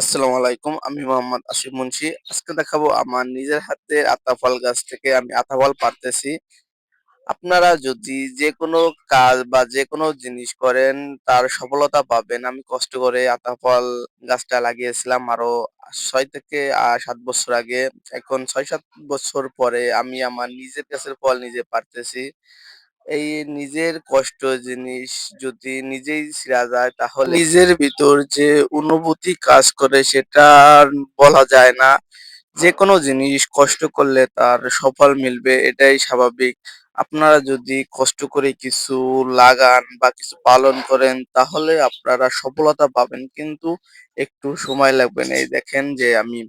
আসসালামু আলাইকুম, আমি মোহাম্মদ আসিফ মুন্সি। আজকে দেখাবো আমার নিজের হাতে আতা ফল গাছ থেকে আমি আতা ফল পারতেছি আপনারা যদি যে কোনো কাজ বা যে কোনো জিনিস করেন, তার সফলতা পাবেন। আমি কষ্ট করে আতা ফল গাছটা লাগিয়েছিলাম আরও ছয় থেকে সাত বছর আগে। এখন ছয় সাত বছর পরে আমি আমার নিজের গাছের ফল নিজে পারতেছি এই নিজের কষ্ট জিনিস যদি নিজেই ছিঁড়া যায় তাহলে নিজের ভিতর যে অনুভূতি কাজ করে সেটা আর বলা যায় না। যে কোনো জিনিস কষ্ট করলে তার সফল মিলবে এটাই স্বাভাবিক। আপনারা যদি কষ্ট করে কিছু লাগান বা কিছু পালন করেন তাহলে আপনারা সফলতা পাবেন। কিন্তু একটু সময় লাগবে না। এই দেখেন যে আমি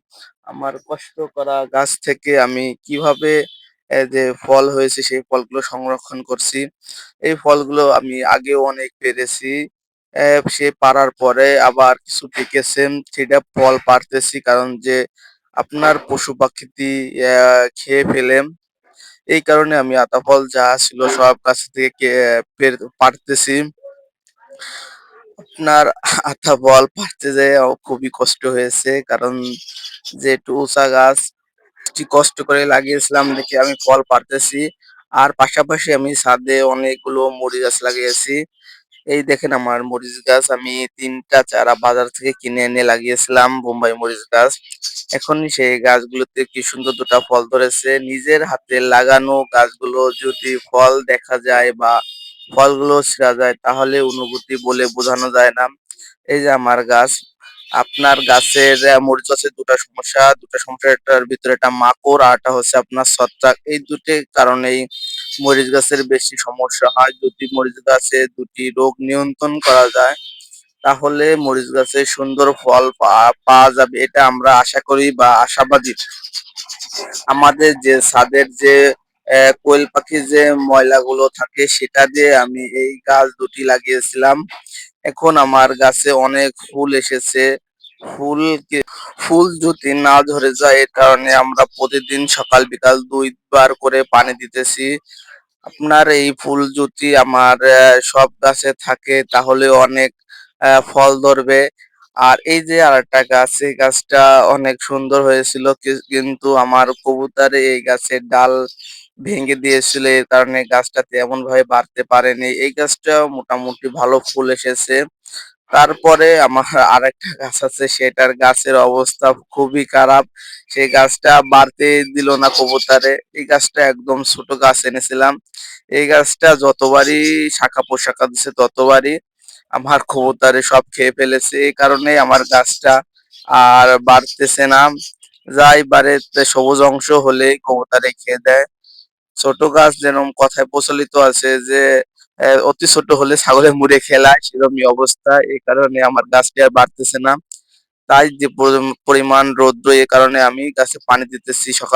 আমার কষ্ট করা গাছ থেকে আমি কীভাবে যে ফল হয়েছে, সেই ফলগুলো সংরক্ষণ করছি। এই ফলগুলো আমি আগেও অনেক পেরেছি। সে পারার পরে আবার কিছু পেকেছে সেটা ফল পারতেছি কারণ যে আপনার পশু পাখিটি খেয়ে ফেলে। এই কারণে আমি আতা ফল যা ছিল সব গাছ থেকে পারতেছি। আপনার আতা ফল পারতে যেয়ে খুবই কষ্ট হয়েছে কারণ যেহেতু উঁচা গাছ একটু কষ্ট করে লাগিয়েছিলাম দেখে আমি ফল পারতেছি। আর পাশাপাশি আমি ছাদে অনেকগুলো মরিচ গাছ লাগিয়েছি। এই দেখেন আমার মরিচ গাছ, আমি তিনটা চারা বাজার থেকে কিনে এনে লাগিয়েছিলাম বোম্বাই মরিচ গাছ। এখন সেই গাছগুলোতে কি সুন্দর দুটা ফল ধরেছে। নিজের হাতে লাগানো গাছগুলো যদি ফল দেখা যায় বা ফলগুলো ছিঁড়া যায়, তাহলে অনুভূতি বলে বোঝানো যায় না। এই যে আমার গাছ আপনার গাছের মরিচ গাছের দুটা সমস্যা, দুটা সমস্যাটার ভিতরে একটা মাকড় আর একটা হচ্ছে আপনার ছত্রাক। এই দুটি কারণেই মরিচ গাছের বেশি সমস্যা হয়। যদি মরিচ গাছে দুটি রোগ নিয়ন্ত্রণ করা যায়, তাহলে মরিচ গাছে সুন্দর ফল পাওয়া যাবে। এটা আমরা আশা করি বা আশাবাদী। আমাদের যে ছাদের যে কোয়েল পাখির যে ময়লাগুলো থাকে, সেটা দিয়ে আমি এই গাছ দুটি লাগিয়েছিলাম। এখন আমার গাছে অনেক ফুল এসেছে। ফুল কে- ফুল যদি না ধরে যায়, এর কারণে আমরা প্রতিদিন সকাল বিকাল দুইবার করে পানি দিতেছি। আপনার এই ফুল যদি আমার সব গাছে থাকে, তাহলে অনেক ফল ধরবে। আর এই যে আর একটা গাছ, এই গাছটা অনেক সুন্দর হয়েছিল কিন্তু আমার কবুতরে এই গাছের ডাল ভেঙে দিয়েছিল এর কারণে গাছটা তেমন ভাবে বাড়তে পারেনি। এই গাছটা মোটামুটি ভালো ফুল এসেছে। তারপরে আমার আরেকটা গাছ আছে, সেটার গাছের অবস্থা খুবই খারাপ। সেই গাছটা বাড়তে দিল না কবুতরে। এই গাছটা একদম ছোট গাছ এনেছিলাম। এই গাছটা যতবারই শাখা পোশাখা দিছে ততবারই আমার কবুতরে সব খেয়ে ফেলেছে। এই কারণে আমার গাছটা আর বাড়তেছে না। যাই বাড়িতে সবুজ অংশ হলে কবুতারে খেয়ে দেয়। ছোট গাছ যেরকম কথায় প্রচলিত আছে যে অতি ছোট হলে ছাগলে মুড়ে খেলায়, সেরকমই অবস্থা। এই কারণে আমার গাছটি আর বাড়তেছে না। তাই যে পরি- পরিমাণ রৌদ্র এই কারণে আমি গাছে পানি দিতেছি সকাল